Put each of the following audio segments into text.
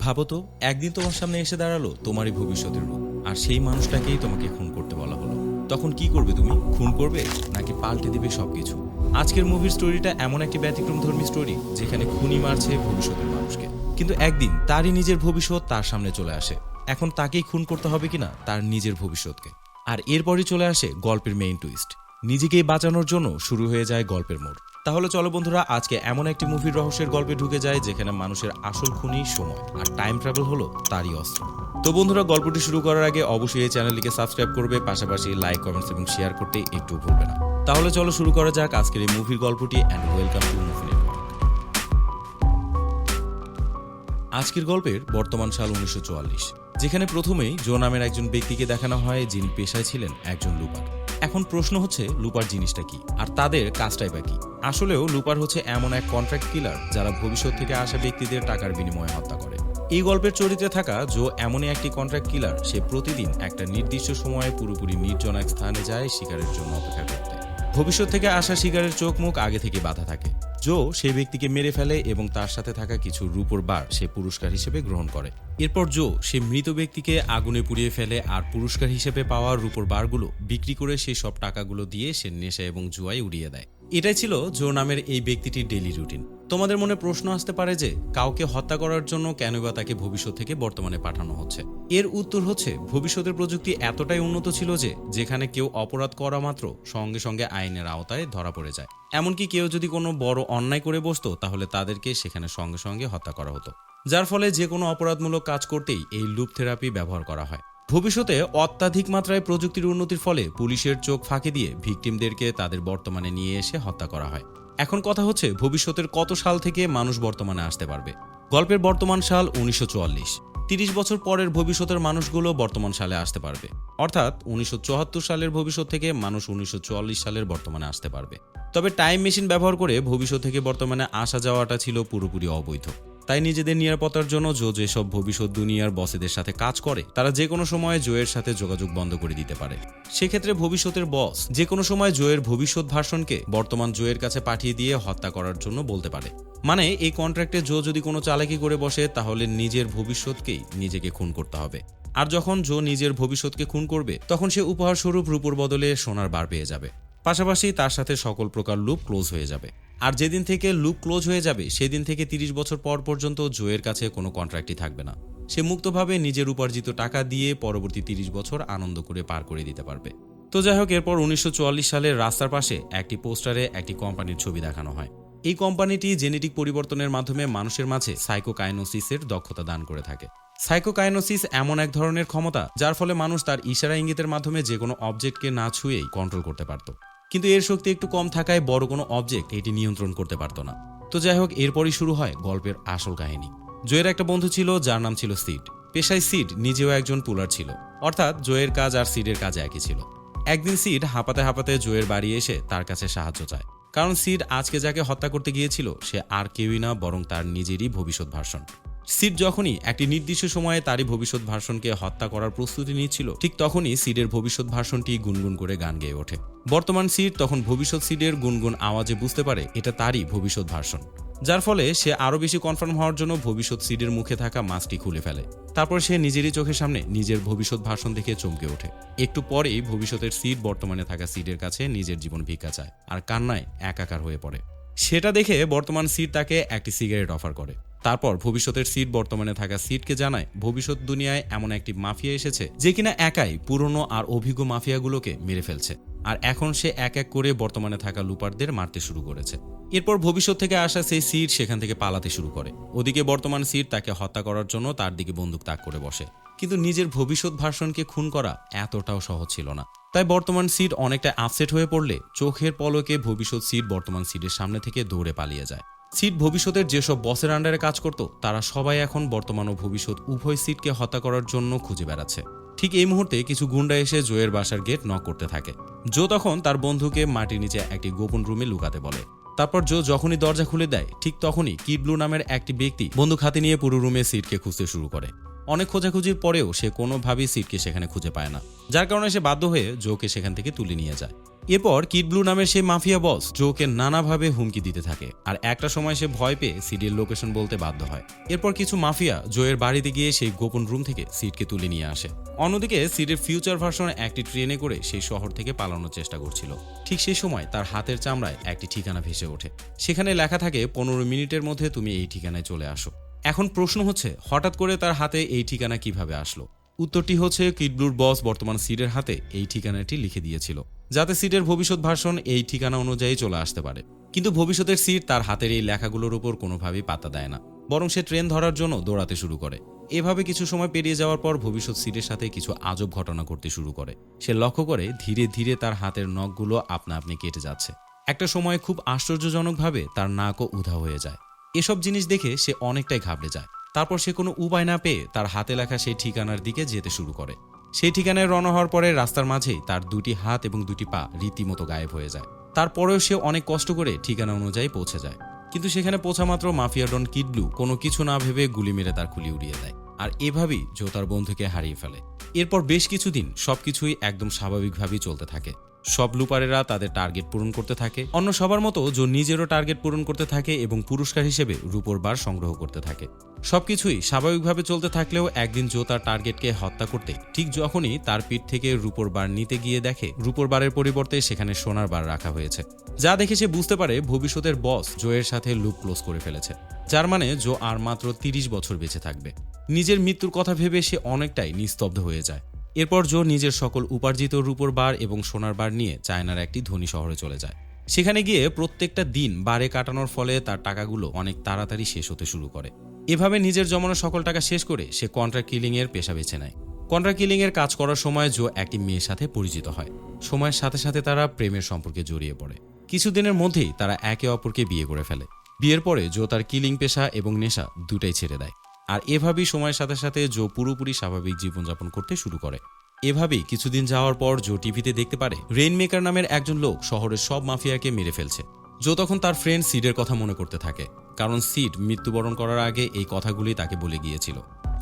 ভাবো তো, একদিন তোমার সামনে এসে দাঁড়াল তোমারই ভবিষ্যতের রূপ, আর সেই মানুষটাকেই তোমাকে খুন করতে বলা হলো। তখন কি করবে তুমি? খুন করবে, নাকি পাল্টে দিবে সবকিছু? আজকের মুভির স্টোরিটা এমন একটি ব্যতিক্রম ধর্মী স্টোরি যেখানে খুনি মারছে ভবিষ্যতের মানুষকে। কিন্তু একদিন তারই নিজের ভবিষ্যৎ তার সামনে চলে আসে। এখন তাকেই খুন করতে হবে কিনা, তার নিজের ভবিষ্যৎকে। আর এরপরই চলে আসে গল্পের মেইন টুইস্ট নিজেকেই বাঁচানোর জন্য শুরু হয়ে যায় গল্পের মোড়। তাহলে চলো বন্ধুরা, আজকে এমন একটি মুভির রহস্যের গল্পে ঢুকে যায় যেখানে মানুষের আসল খুনি সময় আর টাইম ট্রাভেল হলো তারই অস্ত্র। তো বন্ধুরা, গল্পটি শুরু করার আগে অবশ্যই এই চ্যানেলটিকে সাবস্ক্রাইব করবে, পাশাপাশি লাইক কমেন্টস এবং শেয়ার করতে একটু ভুলবে না। তাহলে চলো শুরু করা যাক আজকের এই মুভির গল্পটি অ্যান্ড ওয়েলকাম টু মুভি আজকের গল্পের বর্তমান সাল উনিশশো চুয়াল্লিশ, যেখানে প্রথমেই জো নামের একজন ব্যক্তিকে দেখানো হয় যিনি পেশায় ছিলেন একজন লুপার এখন প্রশ্ন হচ্ছে, লুপার জিনিসটা কি? আর তাদের কাজটাই বা কি? আসলেও লুপার হচ্ছে এমন এক কন্ট্রাক্ট কিলার যারা ভবিষ্যৎ থেকে আসা ব্যক্তিদের টাকার বিনিময়ে হত্যা করে। এই গল্পের চরিত্রে থাকা জো এমনই একটি কন্ট্রাক্ট কিলার সে প্রতিদিন একটা নির্দিষ্ট সময়ে পুরোপুরি নির্জন এক স্থানে যায় শিকারের জন্য অপেক্ষা করতে। ভবিষ্যৎ থেকে আসা শিকারের চোখ মুখ আগে থেকে বাধা থাকে। জো সেই ব্যক্তিকে মেরে ফেলে এবং তার সাথে থাকা কিছু রূপর বার সে পুরস্কার হিসেবে গ্রহণ করে। এরপর জো সে মৃত ব্যক্তিকে আগুনে পুড়িয়ে ফেলে আর পুরস্কার হিসেবে পাওয়া রূপর বারগুলো বিক্রি করে সেই সব টাকাগুলো দিয়ে সে নেশা এবং জুয়ায় উড়িয়ে দেয়। এটাই ছিল জো নামের এই ব্যক্তিটির ডেলি রুটিন তোমাদের মনে প্রশ্ন আসতে পারে যে, কাউকে হত্যা করার জন্য কেন বা তাকে ভবিষ্যৎ থেকে বর্তমানে পাঠানো হচ্ছে? এর উত্তর হচ্ছে, ভবিষ্যতের প্রযুক্তি এতটাই উন্নত ছিল যে, যেখানে কেউ অপরাধ করা মাত্র সঙ্গে সঙ্গে আইনের আওতায় ধরা পড়ে যায়। এমনকি কেউ যদি কোনো বড় অন্যায় করে বসতো, তাহলে তাদেরকে সেখানে সঙ্গে সঙ্গে হত্যা করা হতো। যার ফলে যে কোনো অপরাধমূলক কাজ করতেই এই লুপ থেরাপি ব্যবহার করা হয়। ভবিষ্যতে অত্যাধিক মাত্রায় প্রযুক্তির উন্নতির ফলে পুলিশের চোখ ফাঁকি দিয়ে ভিকটিমদেরকে তাদের বর্তমানে নিয়ে এসে হত্যা করা হয়। এখন কথা হচ্ছে ভবিষ্যতের কত সাল থেকে মানুষ বর্তমানে আসতে পারবে। গল্পের বর্তমান সাল উনিশশো চুয়াল্লিশ। তিরিশ বছর পরের ভবিষ্যতের মানুষগুলো বর্তমান সালে আসতে পারবে। অর্থাৎ উনিশশো চুয়াত্তর সালের ভবিষ্যৎ থেকে মানুষ উনিশশো চুয়াল্লিশ সালের বর্তমানে আসতে পারবে। তবে টাইম মেশিন ব্যবহার করে ভবিষ্যৎ থেকে বর্তমানে আসা যাওয়াটা ছিল পুরোপুরি অবৈধ। তাই নিজেদের নিরাপত্তার জন্য জো যেসব ভবিষ্যৎ দুনিয়ার বসেদের সাথে কাজ করে, তারা যে কোনো সময় জোয়ের সাথে যোগাযোগ বন্ধ করে দিতে পারে। সেক্ষেত্রে ভবিষ্যতের বস যে কোনো সময় জোয়ের ভবিষ্যৎ ভাষণকে বর্তমান জোয়ের কাছে পাঠিয়ে দিয়ে হত্যা করার জন্য বলতে পারে। মানে এই কন্ট্রাক্টে জো যদি কোনো চালাকি করে বসে, তাহলে নিজের ভবিষ্যৎকেই নিজেকে খুন করতে হবে। আর যখন জো নিজের ভবিষ্যৎকে খুন করবে, তখন সে উপহার স্বরূপ রূপর বদলে সোনার বার পেয়ে যাবে। পাশাপাশি তার সাথে সকল প্রকার লুপ ক্লোজ হয়ে যাবে। আর যেদিন থেকে লুপ ক্লোজ হয়ে যাবে, সেদিন থেকে তিরিশ বছর পর পর্যন্ত জোয়ের কাছে কোনো কন্ট্রাক্টই থাকবে না। সে মুক্তভাবে নিজের উপার্জিত টাকা দিয়ে পরবর্তী তিরিশ বছর আনন্দ করে পার করে দিতে পারবে। তো যাই হোক, এরপর উনিশশো সালের রাস্তার পাশে একটি পোস্টারে একটি কোম্পানির ছবি দেখানো হয়। এই কোম্পানিটি জেনেটিক পরিবর্তনের মাধ্যমে মানুষের মাঝে সাইকোকাইনোসিসের দক্ষতা দান করে থাকে। সাইকোকাইনোসিস এমন এক ধরনের ক্ষমতা, যার ফলে মানুষ তার ইশারা ইঙ্গিতের মাধ্যমে যে কোনো অবজেক্টকে না ছুঁয়েই কন্ট্রোল করতে পারত। কিন্তু এর শক্তি একটু কম থাকায় বড় কোনো অবজেক্ট এটি নিয়ন্ত্রণ করতে পারত না। তো যাই হোক, এরপরই শুরু হয় গল্পের আসল কাহিনী। জয়ের একটা বন্ধু ছিল, যার নাম ছিল সিড। পেশায় সিড নিজেও একজন পুলার ছিল। অর্থাৎ জয়ের কাজ আর সিডের কাজ একই ছিল। একদিন সিড হাঁপাতে হাঁপাতে জয়ের বাড়ি এসে তার কাছে সাহায্য চায়। কারণ সিড আজকে যাকে হত্যা করতে গিয়েছিল, সে আর কেউই না, বরং তার নিজেরই ভবিষ্যৎ ভাষণ সিড যখনই একটি নির্দিষ্ট সময়ে তারই ভবিষ্যৎ ভাষণকে হত্যা করার প্রস্তুতি নিচ্ছিল, ঠিক তখনই সিডের ভবিষ্যৎ ভাষণটি গুনগুন করে গান গেয়ে ওঠে। বর্তমান সিড তখন ভবিষ্যৎ সিডের গুনগুন আওয়াজে বুঝতে পারে এটা তারই ভবিষ্যৎ ভাষণ। যার ফলে সে আরও বেশি কনফার্ম হওয়ার জন্য ভবিষ্যৎ সিডের মুখে থাকা মাস্কটি খুলে ফেলে। তারপর সে নিজেরই চোখের সামনে নিজের ভবিষ্যৎ ভাষণ দেখে চমকে ওঠে। একটু পরেই ভবিষ্যতের সিড বর্তমানে থাকা সিডের কাছে নিজের জীবন ভিক্ষা চায়, আর কান্নায় একাকার হয়ে পড়ে। সেটা দেখে বর্তমান সিট তাকে একটি সিগারেট অফার করে। তারপর ভবিষ্যতের সিট বর্তমানে থাকা সিটকে জানায়, ভবিষ্যৎ দুনিয়ায় এমন একটি মাফিয়া এসেছে যে কিনা একাই পুরনো আর অভিজ্ঞ মাফিয়াগুলোকে মেরে ফেলছে। আর এখন সে এক এক করে বর্তমানে থাকা লুপারদের মারতে শুরু করেছে। এরপর ভবিষ্যৎ থেকে আসা সেই সিট সেখান থেকে পালাতে শুরু করে। ওদিকে বর্তমান সিট তাকে হত্যা করার জন্য তার দিকে বন্দুক তাক করে বসে। কিন্তু নিজের ভবিষ্যৎ ভাষণকে খুন করা এতটাও সহজ ছিল না। তাই বর্তমান সিট অনেকটা আপসেট হয়ে পড়লে চোখের পলকে ভবিষ্যৎ সিট বর্তমান সিটের সামনে থেকে দৌড়ে পালিয়ে যায়। সিট ভবিষ্যতের যেসব বসের আন্ডারে কাজ করত, তারা সবাই এখন বর্তমান ও ভবিষ্যৎ উভয় সিটকে হত্যা করার জন্য খুঁজে বেড়াচ্ছে। ঠিক এই মুহূর্তে কিছু গুন্ডা এসে জোয়ের বাসার গেট নক করতে থাকে। জো তখন তার বন্ধুকে মাটির নিচে একটি গোপন রুমে লুকাতে বলে। তারপর জো যখনই দরজা খুলে দেয়, ঠিক তখনই কিড ব্লু নামের একটি ব্যক্তি বন্দুক হাতে নিয়ে পুরো রুমে সিটকে খুঁজতে শুরু করে। অনেক খোঁজাখুঁজির পরেও সে কোনোভাবেই সিটকে সেখানে খুঁজে পায় না। যার কারণে সে বাধ্য হয়ে জোকে সেখান থেকে তুলে নিয়ে যায়। এরপর কিড ব্লু নামের সেই মাফিয়া বস জোকে নানাভাবে হুমকি দিতে থাকে, আর একটা সময় সে ভয় পেয়ে সিডির লোকেশন বলতে বাধ্য হয়। এরপর কিছু মাফিয়া জোয়ের বাড়িতে গিয়ে সেই গোপন রুম থেকে সিডকে তুলে নিয়ে আসে। অন্যদিকে সিডের ফিউচার ভার্সন একটি ট্রেনে করে সেই শহর থেকে পালানোর চেষ্টা করছিল। ঠিক সেই সময় তার হাতের চামড়ায় একটি ঠিকানা ভেসে ওঠে। সেখানে লেখা থাকে, পনেরো মিনিটের মধ্যে তুমি এই ঠিকানায় চলে আসো। এখন প্রশ্ন হচ্ছে, হঠাৎ করে তার হাতে এই ঠিকানা কীভাবে আসলো? উত্তরটি হচ্ছে কিডব্লুর বস বর্তমান সিডের হাতে এই ঠিকানাটি লিখে দিয়েছিল। যাতে সিটের ভবিষ্যৎ ভার্সন এই ঠিকানা অনুযায়ী চলে আসতে পারে। কিন্তু ভবিষ্যতের সিট তার হাতের এই লেখাগুলোর উপর কোনোভাবেই পাত্তা দেয় না। বরং সে ট্রেন ধরার জন্য দৌড়াতে শুরু করে। এভাবে কিছু সময় পেরিয়ে যাওয়ার পর ভবিষ্যৎ সিটের সাথে কিছু আজব ঘটনা ঘটতে শুরু করে। সে লক্ষ্য করে ধীরে ধীরে তার হাতের নখগুলো আপনা আপনি কেটে যাচ্ছে। একটা সময় খুব আশ্চর্যজনকভাবে তার নাকও উধা হয়ে যায়। এসব জিনিস দেখে সে অনেকটাই ঘাবড়ে যায়। তারপর সে কোনো উপায় না পেয়ে তার হাতে লেখা সেই ঠিকানার দিকে যেতে শুরু করে। সেই ঠিকানায় রওনা হওয়ার পরে রাস্তার মাঝে তার দুটি হাত এবং দুটি পা রীতিমতো গায়েব হয়ে যায়। তারপরেও সে অনেক কষ্ট করে ঠিকানা অনুযায়ী পৌঁছে যায়। কিন্তু সেখানে পৌঁছা মাত্র মাফিয়া ডন কিডলু কোনো কিছু না ভেবে গুলি মেরে তার খুলি উড়িয়ে দেয়। আর এভাবেই জো তার বন্ধুকে হারিয়ে ফেলে। এরপর বেশ কিছুদিন সবকিছুই একদম স্বাভাবিকভাবেই চলতে থাকে। সব লুপারেরা তাদের টার্গেট পূরণ করতে থাকে। অন্য সবার মতো জো নিজেরও টার্গেট পূরণ করতে থাকে এবং পুরস্কার হিসেবে রূপোর বার সংগ্রহ করতে থাকে। সবকিছুই স্বাভাবিকভাবে চলতে থাকলেও একদিন জো তার টার্গেটকে হত্যা করতে, ঠিক যখনই তার পিঠ থেকে রূপোর বার নিতে গিয়ে দেখে, রূপোর বারের পরিবর্তে সেখানে সোনার বার রাখা হয়েছে। যা দেখে সে বুঝতে পারে ভবিষ্যতের বস জোয়ের সাথে লুপ ক্লোজ করে ফেলেছে। যার মানে জো আর মাত্র তিরিশ বছর বেঁচে থাকবে। নিজের মৃত্যুর কথা ভেবে সে অনেকটাই নিস্তব্ধ হয়ে যায়। এরপর জো নিজের সকল উপার্জিত রূপোর বার এবং সোনার বার নিয়ে চায়নার একটি ধনী শহরে চলে যায়। সেখানে গিয়ে প্রত্যেকটা দিন বারে কাটানোর ফলে তার টাকাগুলো অনেক তাড়াতাড়ি শেষ হতে শুরু করে। এভাবে নিজের জমানো সকল টাকা শেষ করে সে কন্ট্রাক্ট কিলিং এর পেশা বেছে নেয়। কন্ট্রাক্ট কিলিং এর কাজ করার সময় জো একটি মেয়ের সাথে পরিচিত হয়। সময়ের সাথে সাথে তারা প্রেমের সম্পর্কে জড়িয়ে পড়ে। কিছুদিনের মধ্যেই তারা একে অপরকে বিয়ে করে ফেলে। বিয়ের পরে জো তার কিলিং পেশা এবং নেশা দুটাই ছেড়ে দেয়। আর এভাবেই সময়ের সাথে সাথে জো পুরোপুরি স্বাভাবিক জীবনযাপন করতে শুরু করে। এভাবেই কিছুদিন যাওয়ার পর জো টিভিতে দেখতে পারে রেইনমেকার নামের একজন লোক শহরের সব মাফিয়াকে মেরে ফেলছে। জো তখন তার ফ্রেন্ড সিডের কথা মনে করতে থাকে, কারণ সিড মৃত্যুবরণ করার আগে এই কথাগুলি তাকে বলে গিয়েছিল।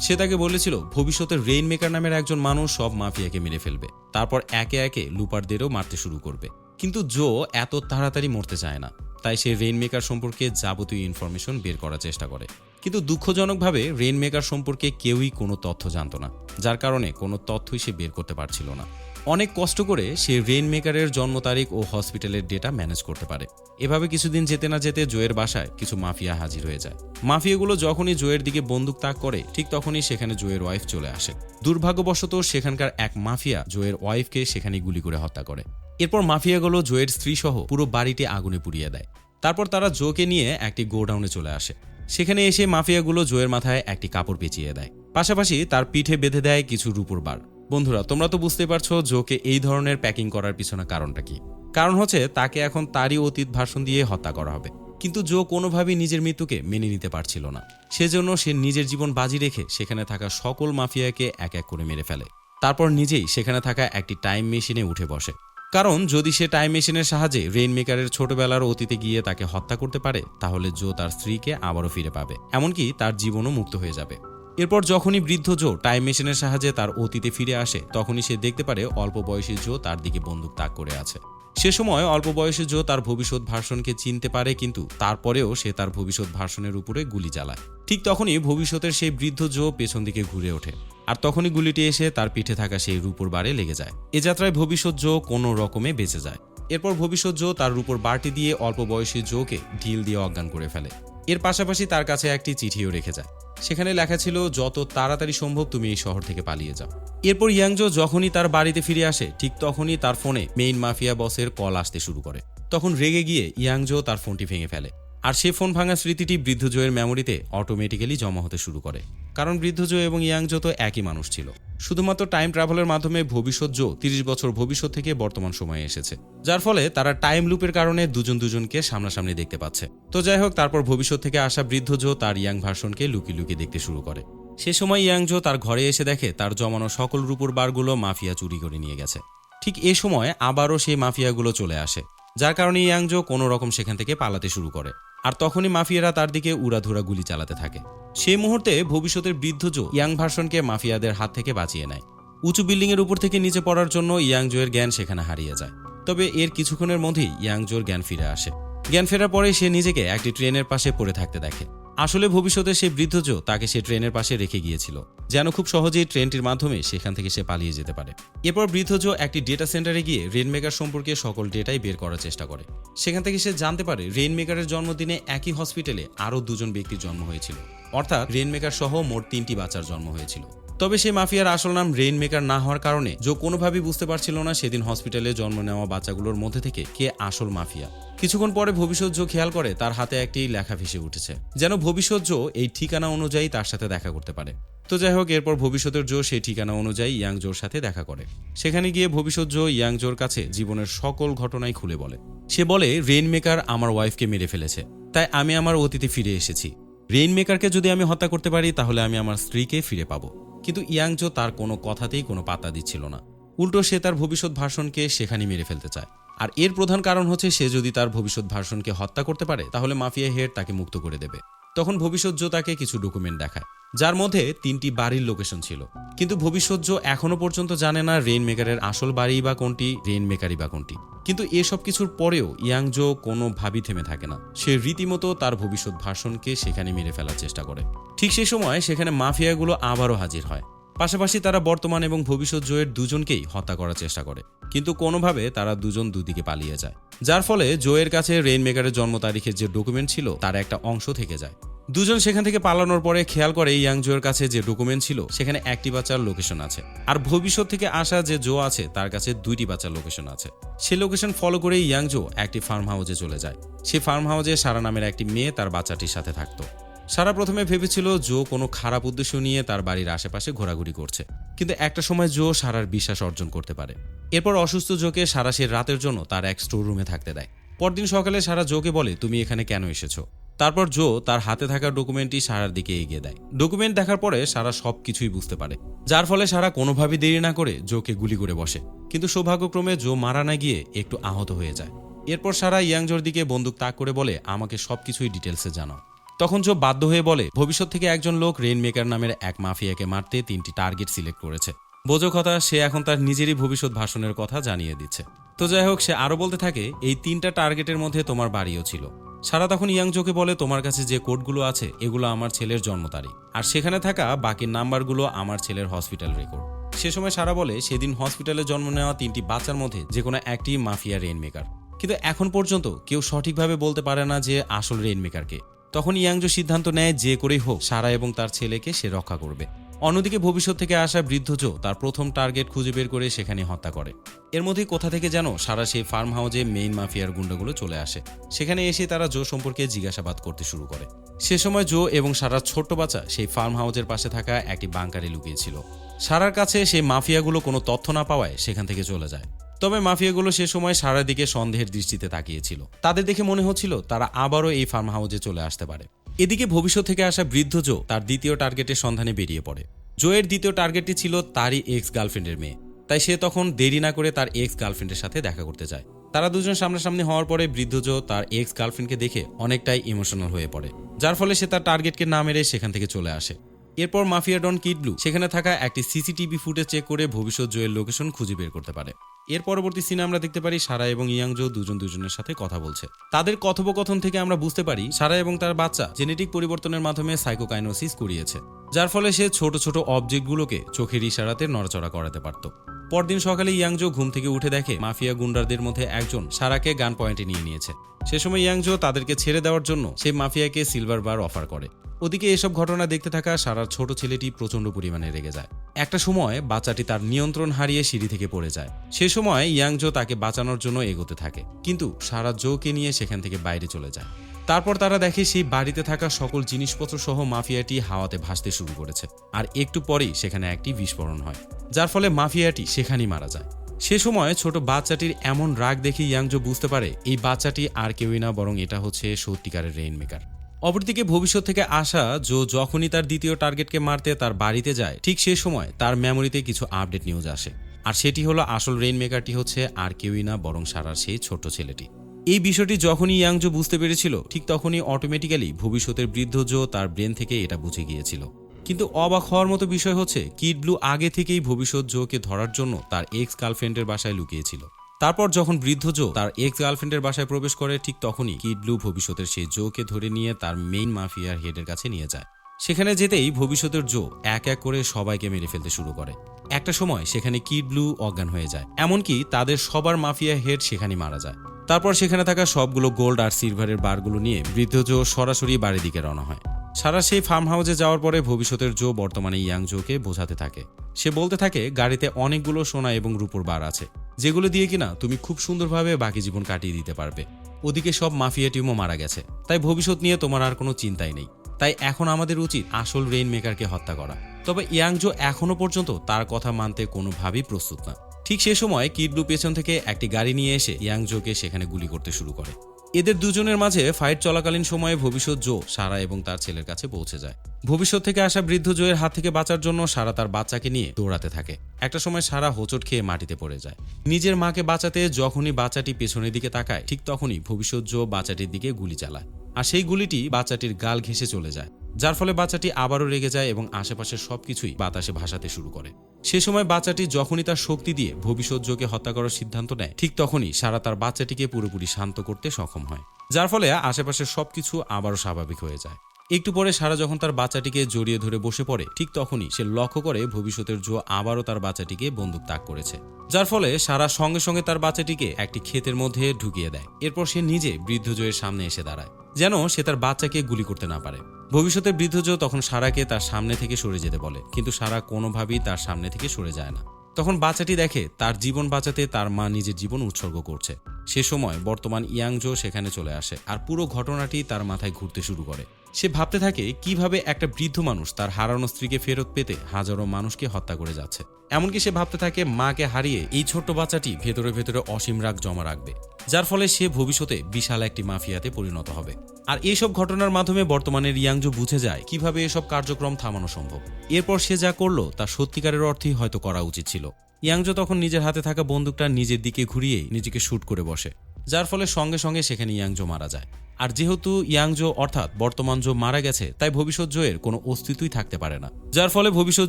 সে তাকে বলেছিল ভবিষ্যতের রেইনমেকার নামের একজন মানুষ সব মাফিয়াকে মেরে ফেলবে। তারপর একে একে লুপারদেরও মারতে শুরু করবে। কিন্তু জো এত তাড়াতাড়ি মরতে চায় না, তাই সে রেইনমেকার সম্পর্কে যাবতীয় ইনফরমেশন বের করার চেষ্টা করে। কিন্তু দুঃখজনকভাবে রেইন মেকার সম্পর্কে কেউই কোনো তথ্য জানত না, যার কারণে কোনো তথ্যই সে বের করতে পারছিল না। অনেক কষ্ট করে সে রেইন মেকারের জন্ম তারিখ ও হসপিটালের ডেটা ম্যানেজ করতে পারে। এভাবে কিছুদিন যেতে না যেতে জোয়ের বাসায় কিছু মাফিয়া হাজির হয়ে যায়। মাফিয়াগুলো যখনই জোয়ের দিকে বন্দুক তাক করে, ঠিক তখনই সেখানে জোয়ের ওয়াইফ চলে আসে। দুর্ভাগ্যবশত সেখানকার এক মাফিয়া জোয়ের ওয়াইফকে সেখানে গুলি করে হত্যা করে। এরপর মাফিয়াগুলো জোয়ের স্ত্রী সহ পুরো বাড়িটি আগুনে পুড়িয়ে দেয়। তারপর তারা জোকে নিয়ে একটি গোডাউনে চলে আসে। সেখানে এসে মাফিয়াগুলো জোয়ের মাথায় একটি কাপড় পেঁচিয়ে দেয়। পাশাপাশি তার পিঠে বেঁধে দেয় কিছু রূপুর বার। বন্ধুরা, তোমরা তো বুঝতে পারছ জোকে এই ধরনের প্যাকিং করার পিছনে কারণটা কি। কারণ হচ্ছে তাকে এখন তারই অতীত ভাষণ দিয়ে হত্যা করা হবে। কিন্তু জো কোনোভাবেই নিজের মৃত্যুকে মেনে নিতে পারছিল না। সেজন্য সে নিজের জীবন বাজি রেখে সেখানে থাকা সকল মাফিয়াকে এক এক করে মেরে ফেলে। তারপর নিজেই সেখানে থাকা একটি টাইম মেশিনে উঠে বসে। কারণ যদি সে টাইম মেশিনের সাহায্যে রেইন মেকারের ছোটবেলার অতীতে গিয়ে তাকে হত্যা করতে পারে, তাহলে জো তার স্ত্রীকে আবারও ফিরে পাবে। এমনকি তার জীবনও মুক্ত হয়ে যাবে। এরপর যখনই বৃদ্ধ জো টাইম মেশিনের সাহায্যে তার অতীতে ফিরে আসে, তখনই সে দেখতে পারে অল্প বয়সী জো তার দিকে বন্দুক তাক করে আছে। সে সময় অল্প বয়সী জো তার ভবিষ্যৎ ভার্সনকে চিনতে পারে, কিন্তু তারপরেও সে তার ভবিষ্যৎ ভার্সনের উপরে গুলি চালায়। ঠিক তখনই ভবিষ্যতের সেই বৃদ্ধ জো পেছন দিকে ঘুরে ওঠে। আর তখনই গুলিটি এসে তার পিঠে থাকা সেই রূপোর বারে লেগে যায়। এ যাত্রায় ভবিষ্যৎ জো কোনো রকমে বেঁচে যায়। এরপর ভবিষ্যৎ জো তার রূপোর বারটি দিয়ে অল্প বয়সী জোকে ঢিল দিয়ে অজ্ঞান করে ফেলে। এর পাশাপাশি তার কাছে একটি চিঠিও রেখে যায়। সেখানে লেখা ছিল, যত তাড়াতাড়ি সম্ভব তুমি এই শহর থেকে পালিয়ে যাও। এরপর ইয়াংজো যখনই তার বাড়িতে ফিরে আসে, ঠিক তখনই তার ফোনে মেইন মাফিয়া বসের কল আসতে শুরু করে। তখন রেগে গিয়ে ইয়াংজো তার ফোনটি ভেঙে ফেলে। আর সে ফোন ভাঙা স্মৃতিটি বৃদ্ধ জোয়ের মেমোরিতে অটোমেটিক্যালি জমা হতে শুরু করে। কারণ বৃদ্ধ জো এবং ইয়াংজো তো একই মানুষ ছিল। শুধুমাত্র টাইম ট্রাভেলের মাধ্যমে ভবিষ্যৎ জো তিরিশ বছর ভবিষ্যৎ থেকে বর্তমান সময়ে এসেছে। যার ফলে তারা টাইম লুপের কারণে দুজন দুজনকে সামনাসামনি দেখতে পাচ্ছে। তো যাই হোক, তারপর ভবিষ্যৎ থেকে আসা বৃদ্ধ জো তার ইয়াং ভার্সনকে লুকি লুকি দেখতে শুরু করে। সে সময় ইয়াংজো তার ঘরে এসে দেখে তার জমানো সকল রূপুর বারগুলো মাফিয়া চুরি করে নিয়ে গেছে। ঠিক এ সময় আবারও সেই মাফিয়াগুলো চলে আসে। যার কারণে ইয়াংজো কোনো রকম সেখান থেকে পালাতে শুরু করে। আর তখনই মাফিয়ারা তার দিকে উড়াধুরা গুলি চালাতে থাকে। সেই মুহূর্তে ভবিষ্যতের বৃদ্ধ জো ইয়াং ভার্সনকে মাফিয়াদের হাত থেকে বাঁচিয়ে নেয়। উঁচু বিল্ডিংয়ের উপর থেকে নিচে পড়ার জন্য ইয়াংজোয়ের জ্ঞান সেখানে হারিয়ে যায়। তবে এর কিছুক্ষণের মধ্যেই ইয়াংজোর জ্ঞান ফিরে আসে। জ্ঞান ফেরার পরে সে নিজেকে একটি ট্রেনের পাশে পড়ে থাকতে দেখে। আসলে ভবিষ্যতে সেই বৃদ্ধজ তাকে সে ট্রেনের পাশে রেখে গিয়েছিল, যেন খুব সহজেই ট্রেনটির মাধ্যমে সেখান থেকে সে পালিয়ে যেতে পারে। এরপর বৃদ্ধজ একটি ডেটা সেন্টারে গিয়ে রেনমেকার সম্পর্কে সকল ডেটাই বের করার চেষ্টা করে। সেখান থেকে সে জানতে পারে রেনমেকারের জন্মদিনে একই হসপিটালে আরও দুজন ব্যক্তির জন্ম হয়েছিল। অর্থাৎ রেনমেকার সহ মোট তিনটি বাচ্চার জন্ম হয়েছিল। তবে সেই মাফিয়ার আসল নাম রেইন মেকার না হওয়ার কারণে জো কোনোভাবেই বুঝতে পারছিল না সেদিন হসপিটালে জন্ম নেওয়া বাচ্চাগুলোর মধ্যে থেকে কে আসল মাফিয়া। কিছুক্ষণ পরে ভবিষ্যৎ জো খেয়াল করে তার হাতে একটি লেখা ভেসে উঠেছে। যেন ভবিষ্যৎ জো এই ঠিকানা অনুযায়ী তার সাথে দেখা করতে পারে। তো যাই হোক, এরপর ভবিষ্যতের জো সেই ঠিকানা অনুযায়ী ইয়াং জোর সাথে দেখা করে। সেখানে গিয়ে ভবিষ্যৎ জো ইয়াং জোর কাছে জীবনের সকল ঘটনাই খুলে বলে। সে বলে রেইন মেকার আমার ওয়াইফকে মেরে ফেলেছে। তাই আমি আমার অতীতে ফিরে এসেছি। রেইন মেকারকে যদি আমি হত্যা করতে পারি, তাহলে আমি আমার স্ত্রীকে ফিরে পাবো। কিন্তু ইয়াংজো তার কোনো কথাতেই কোনো পাত্তা দিচ্ছিল না। উল্টো সে তার ভবিষ্যৎ ভাষণকে সেখানে মেরে ফেলতে চায়। আর এর প্রধান কারণ হচ্ছে সে যদি তার ভবিষ্যৎ ভাষণকে হত্যা করতে পারে, তাহলে মাফিয়া হেড তাকে মুক্ত করে দেবে। তখন ভবিষ্যৎ তাকে কিছু ডকুমেন্ট দেখায়, যার মধ্যে তিনটি বাড়ির লোকেশন ছিল। কিন্তু ভবিষ্যৎ জো এখনও পর্যন্ত জানে না রেইন মেকারের আসল বাড়ি বা কোনটি, রেইন মেকারই বা কোনটি। কিন্তু এসব কিছুর পরেও ইয়াংজো কোনোভাবেই থেমে থাকে না। সে রীতিমতো তার ভবিষ্যৎ ভাষণকে সেখানে মেরে ফেলার চেষ্টা করে। ঠিক সেই সময় সেখানে মাফিয়াগুলো আবারও হাজির হয়। পাশাপাশি তারা বর্তমান এবং ভবিষ্যৎ জোয়ের দুজনকেই হত্যা করার চেষ্টা করে। কিন্তু কোনোভাবে তারা দুজন দুদিকে পালিয়ে যায়। যার ফলে জোয়ের কাছে রেইন মেকারের জন্ম তারিখের যে ডকুমেন্ট ছিল, তার একটা অংশ থেকে যায়। দুজন সেখান থেকে পালানোর পরে খেয়াল করে ইয়াং জোয়ের কাছে যে ডকুমেন্ট ছিল, সেখানে একটি বাচ্চার লোকেশন আছে। আর ভবিষ্যৎ থেকে আসা যে জো আছে, তার কাছে দুইটি বাচ্চার লোকেশন আছে। সে লোকেশন ফলো করে ইয়াং জো একটি ফার্ম হাউসে চলে যায়। সেই ফার্ম হাউসে সারা নামের একটি মেয়ে তার বাচ্চাটির সাথে থাকতো। সারা প্রথমে ভেবেছিল জো কোনো খারাপ উদ্দেশ্য নিয়ে তার বাড়ির আশেপাশে ঘোরাঘুরি করছে। কিন্তু একটা সময় জো সারার বিশ্বাস অর্জন করতে পারে। এরপর অসুস্থ জোকে সারা সে রাতের জন্য তার এক স্টোর রুমে থাকতে দেয়। পরদিন সকালে সারা জোকে বলে, তুমি এখানে কেন এসেছ? তারপর জো তার হাতে থাকা ডকুমেন্টটি সারার দিকে এগিয়ে দেয়। ডকুমেন্ট দেখার পরে সারা সব কিছুই বুঝতে পারে। যার ফলে সারা কোনোভাবেই দেরি না করে জোকে গুলি করে বসে। কিন্তু সৌভাগ্যক্রমে জো মারা না গিয়ে একটু আহত হয়ে যায়। এরপর সারা ইয়াংজোর দিকে বন্দুক তাক করে বলে, আমাকে সবকিছুই ডিটেলসে জানাও। তখন জো বাধ্য হয়ে বলে, ভবিষ্যৎ থেকে একজন লোক রেইন মেকার নামের এক মাফিয়াকে মারতে তিনটি টার্গেট সিলেক্ট করেছে। বোঝো কথা, সে এখন তার নিজেরই ভবিষ্যৎ ভাষণের কথা জানিয়ে দিচ্ছে। তো যাই হোক, সে আরও বলতে থাকে, এই তিনটা টার্গেটের মধ্যে তোমার বাড়িও ছিল। সারা তখন ইয়াংজোকে বলে, তোমার কাছে যে কোডগুলো আছে, এগুলো আমার ছেলের জন্ম তারিখ। আর সেখানে থাকা বাকি নাম্বারগুলো আমার ছেলের হসপিটাল রেকর্ড। সে সময় সারা বলে, সেদিন হসপিটালে জন্ম নেওয়া তিনটি বাচ্চার মধ্যে যে কোনো একটি মাফিয়া রেইন মেকার কিন্তু এখন পর্যন্ত কেউ সঠিকভাবে বলতে পারে না যে আসল রেইন মেকারকে তখন ইয়াংজো সিদ্ধান্ত নেয় যে করেই হোক, সারা এবং তার ছেলেকে সে রক্ষা করবে। অন্যদিকে ভবিষ্যৎ থেকে আসা বৃদ্ধ জো তার প্রথম টার্গেট খুঁজে বের করে সেখানে হত্যা করে। এর মধ্যে কোথা থেকে যেন সারা সেই ফার্ম হাউসে মেইন মাফিয়ার গুন্ডাগুলো চলে আসে। সেখানে এসে তারা জো সম্পর্কে জিজ্ঞাসাবাদ করতে শুরু করে। সে সময় জো এবং সারার ছোট্ট বাচ্চা সেই ফার্ম হাউসের পাশে থাকা একটি বাংকারে লুকিয়েছিল। সারার কাছে সেই মাফিয়াগুলো কোনো তথ্য না পাওয়ায় সেখান থেকে চলে যায়। তবে মাফিয়াগুলো সে সময় সারা দিকে সন্দেহের দৃষ্টিতে তাকিয়েছিল। তাদের দেখে মনে হচ্ছিল তারা আবারও এই ফার্ম হাউসে চলে আসতে পারে। এদিকে ভবিষ্যৎ থেকে আসা বৃদ্ধ জো তার দ্বিতীয় টার্গেটের সন্ধানে বেরিয়ে পড়ে। জোয়ের দ্বিতীয় টার্গেটটি ছিল তারই এক্স গার্লফ্রেন্ডের মেয়ে। তাই সে তখন দেরি না করে তার এক্স গার্লফ্রেন্ডের সাথে দেখা করতে যায়। তারা দুজন সামনাসামনি হওয়ার পরে বৃদ্ধ জো তার এক্স গার্লফ্রেন্ডকে দেখে অনেকটাই ইমোশনাল হয়ে পড়ে। যার ফলে সে তার টার্গেটকে না মেরে সেখান থেকে চলে আসে। এরপর মাফিয়া ডন কিড ব্লু সেখানে থাকা একটি সিসিটিভি ফুটেজ চেক করে ভবিষ্যৎ জোয়ের লোকেশন খুঁজে বের করতে পারে। এর পরবর্তী সিনে আমরা দেখতে পারি সারা এবং ইয়াংজো দুজন দুজনের সাথে কথা বলছে। তাদের কথোপকথন থেকে আমরা বুঝতে পারি সারা এবং তার বাচ্চা জেনেটিক পরিবর্তনের মাধ্যমে সাইকোকাইনোসিস করিয়েছে যার ফলে সে ছোট ছোট অবজেক্টগুলোকে চোখের ইশারাতে নড়াচড়া করাতে পারত। পরদিন সকালে ইয়াংজো ঘুম থেকে উঠে দেখে মাফিয়া গুন্ডারদের মধ্যে একজন সারাকে গান পয়েন্টে নিয়ে নিয়েছে। সে সময় ইয়াংজো তাদেরকে ছেড়ে দেওয়ার জন্য সেই মাফিয়াকে সিলভার বার অফার করে। ওদিকে এসব ঘটনা দেখতে থাকা সারার ছোট ছেলেটি প্রচণ্ড পরিমাণে রেগে যায়। একটা সময় বাচ্চাটি তার নিয়ন্ত্রণ হারিয়ে সিঁড়ি থেকে পড়ে যায়। সে সময় ইয়াংজো তাকে বাঁচানোর জন্য এগোতে থাকে। কিন্তু সারা জোকে নিয়ে সেখান থেকে বাইরে চলে যায়। তারপর তারা দেখে সেই বাড়িতে থাকা সকল জিনিসপত্র সহ মাফিয়াটি হাওয়াতে ভাসতে শুরু করেছে। আর একটু পরেই সেখানে একটি বিস্ফোরণ হয়, যার ফলে মাফিয়াটি সেখানেই মারা যায়। সে সময় ছোট বাচ্চাটির এমন রাগ দেখে ইয়াংজো বুঝতে পারে, এই বাচ্চাটি আর কেউই না, বরং এটা হচ্ছে সত্যিকারের রেইন মেকার অপরদিকে ভবিষ্যৎ থেকে আসা জো যখনই তার দ্বিতীয় টার্গেটকে মারতে তার বাড়িতে যায়, ঠিক সে সময় তার মেমোরিতে কিছু আপডেট নিউজ আসে। আর সেটি হলো, আসল রেইন মেকারটি হচ্ছে আর কেউই না, বরং সারার সেই ছোট্ট ছেলেটি। এই বিষয়টি যখনই ইয়াংজো বুঝতে পেরেছিল, ঠিক তখনই অটোমেটিক্যালি ভবিষ্যতের বৃদ্ধ জো তার ব্রেন থেকে এটা বুঝে গিয়েছিল। কিন্তু অবাক হওয়ার মতো বিষয় হচ্ছে, কিড ব্লু আগে থেকেই ভবিষ্যৎ জোকে ধরার জন্য তার এক্স গার্লফ্রেন্ডের বাসায় লুকিয়েছিল। তারপর যখন বৃদ্ধ জো তার এক্স গার্লফ্রেন্ডের বাসায় প্রবেশ করে, ঠিক তখনই কিড ব্লু ভবিষ্যতের সেই জোকে ধরে নিয়ে তার মেইন মাফিয়ার হেডের কাছে নিয়ে যায়। সেখানে যেতেই ভবিষ্যতের জো এক এক করে সবাইকে মেরে ফেলতে শুরু করে। একটা সময় সেখানে কিড ব্লু অজ্ঞান হয়ে যায়, এমনকি তাদের সবার মাফিয়া হেড সেখানে মারা যায়। তারপর সেখানে থাকা সবগুলো গোল্ড আর সিলভারের বারগুলো নিয়ে বৃদ্ধ জো সরাসরি বাড়ির দিকে রওনা হয়। সারা সেই ফার্ম হাউসে যাওয়ার পরে ভবিষ্যতের জো বর্তমানে ইয়াং জোকে বোঝাতে থাকে। সে বলতে থাকে, গাড়িতে অনেকগুলো সোনা এবং রূপোর বার আছে, যেগুলো দিয়ে কিনা তুমি খুব সুন্দরভাবে বাকি জীবন কাটিয়ে দিতে পারবে। ওদিকে সব মাফিয়া টিমও মারা গেছে, তাই ভবিষ্যৎ নিয়ে তোমার আর কোনো চিন্তাই নেই। তাই এখন আমাদের উচিত আসল রেইন মেকারকে হত্যা করা। তবে ইয়াংজো এখনও পর্যন্ত তার কথা মানতে কোনোভাবেই প্রস্তুত না। ঠিক সে সময় কিডলু পেছন থেকে একটি গাড়ি নিয়ে এসে ইয়াংজোকে সেখানে গুলি করতে শুরু করে। এদের দুজনের মাঝে ফাইট চলাকালীন সময়ে ভবিষ্যৎ জো, সারা এবং তার ছেলের কাছে পৌঁছে যায়। ভবিষ্যৎ থেকে আসা বৃদ্ধ জোয়ের হাত থেকে বাঁচার জন্য সারা তার বাচ্চাকে নিয়ে দৌড়াতে থাকে। একটা সময় সারা হোঁচট খেয়ে মাটিতে পড়ে যায়। নিজের মাকে বাঁচাতে যখনই বাচ্চাটি পেছনের দিকে তাকায়, ঠিক তখনই ভবিষ্যৎ জো বাচ্চাটির দিকে গুলি চালায়। আর সেই গুলিটি বাচ্চাটির গাল ঘেঁষে চলে যায়, যার ফলে বাচ্চাটি আবারও রেগে যায় এবং আশেপাশের সবকিছুই বাতাসে ভাসাতে শুরু করে। সে সময় বাচ্চাটি যখনই তার শক্তি দিয়ে ভবিষ্যৎ যোগে হত্যা করার সিদ্ধান্ত নেয়, ঠিক তখনই সারা তার বাচ্চাটিকে পুরোপুরি শান্ত করতে সক্ষম হয়, যার ফলে আশেপাশের সবকিছু আবারও স্বাভাবিক হয়ে যায়। একটু পরে সারা যখন তার বাচ্চাটিকে জড়িয়ে ধরে বসে পড়ে, ঠিক তখনই সে লক্ষ্য করে ভবিষ্যতের জো আবারও তার বাচ্চাটিকে বন্দুক তাক করেছে। যার ফলে সারা সঙ্গে সঙ্গে তার বাচ্চাটিকে একটি ক্ষেতের মধ্যে ঢুকিয়ে দেয়। এরপর সে নিজে বৃদ্ধ জয়ের সামনে এসে দাঁড়ায়, যেন সে তার বাচ্চাকে গুলি করতে না পারে। ভবিষ্যতে বৃদ্ধ জো তখন সারাকে তার সামনে থেকে সরে যেতে বলে, কিন্তু সারা কোনোভাবেই তার সামনে থেকে সরে যায় না। তখন বাচ্চাটি দেখে তার জীবন বাঁচাতে তার মা নিজের জীবন উৎসর্গ করছে। সে সময় বর্তমান ইয়াংজো সেখানে চলে আসে, আর পুরো ঘটনাটি তার মাথায় ঘুরতে শুরু করে। সে ভাবতে থাকে, কীভাবে একটা বৃদ্ধ মানুষ তার হারানো স্ত্রীকে ফেরত পেতে হাজারো মানুষকে হত্যা করে যাচ্ছে। এমনকি সে ভাবতে থাকে, মাকে হারিয়ে এই ছোট্ট বাচ্চাটি ভেতরে ভেতরে অসীম রাগ জমা রাখবে, যার ফলে সে ভবিষ্যতে বিশাল একটি মাফিয়াতে পরিণত হবে। আর এইসব ঘটনার মাধ্যমে বর্তমানের ইয়াংজো বুঝে যায়, কীভাবে এসব কার্যক্রম থামানো সম্ভব। এরপর সে যা করল, তা সত্যিকারের অর্থেই হয়তো করা উচিত ছিল। ইয়াংজো তখন নিজের হাতে থাকা বন্দুকটা নিজের দিকে ঘুরিয়ে নিজেকে শ্যুট করে বসে, যার ফলে সঙ্গে সঙ্গে সেখানে ইয়াংজো মারা যায়। আর যেহেতু ইয়াংজো অর্থাৎ বর্তমান জো মারা গেছে, তাই ভবিষ্যৎ জোয়ের কোনো অস্তিত্বই থাকতে পারে না। যার ফলে ভবিষ্যৎ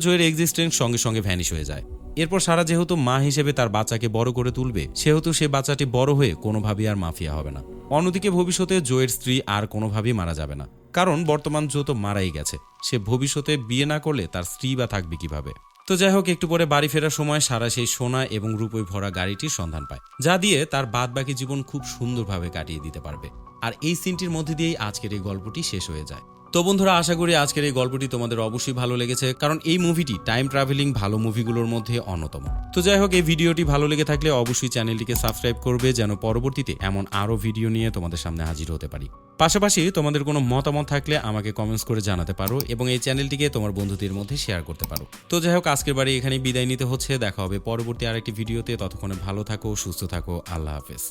জোয়ের এক্সিস্টেন্স সঙ্গে সঙ্গে ভ্যানিশ হয়ে যায়। এরপর সারা যেহেতু মা হিসেবে তার বাচ্চাকে বড় করে তুলবে, সেহেতু সে বাচ্চাটি বড় হয়ে কোনোভাবেই আর মাফিয়া হবে না। অন্যদিকে ভবিষ্যতে জোয়ের স্ত্রী আর কোনোভাবেই মারা যাবে না। কারণ বর্তমান জো তো মারাই গেছে। সে ভবিষ্যতে বিয়ে না করলে তার স্ত্রী বা থাকবে কীভাবে? তো যাই হোক, একটু পরে বাড়ি ফেরার সময় সারা সেই সোনা এবং রূপই ভরা গাড়িটির সন্ধান পায়, যা দিয়ে তার বাদ বাকি জীবন খুব সুন্দরভাবে কাটিয়ে দিতে পারবে। আর এই সিনটির মধ্যে দিয়েই আজকের এই গল্পটি শেষ হয়ে যায়। তো বন্ধুরা, আশা করি আজকের এই গল্পটি তোমাদের অবশ্যই ভালো লেগেছে, কারণ এই মুভিটি টাইম ট্রাভেলিং ভালো মুভিগুলোর মধ্যে অন্যতম। তো যাই হোক, এই ভিডিওটি ভালো লেগে থাকলে অবশ্যই চ্যানেলটিকে সাবস্ক্রাইব করবে যেন পরবর্তীতে এমন আরও ভিডিও নিয়ে তোমাদের সামনে হাজির হতে পারি। পাশাপাশি তোমাদের কোনো মতামত থাকলে আমাকে কমেন্টস করে জানাতে পারো এবং এই চ্যানেলটিকে তোমার বন্ধুদের মধ্যে শেয়ার করতে পারো। তো যাই হোক, আজকের বাড়ি এখানে বিদায় নিতে হচ্ছে, দেখা হবে পরবর্তী আরেকটি ভিডিওতে, ততক্ষণে ভালো থাকো, সুস্থ থাকো, আল্লাহ হাফেজ।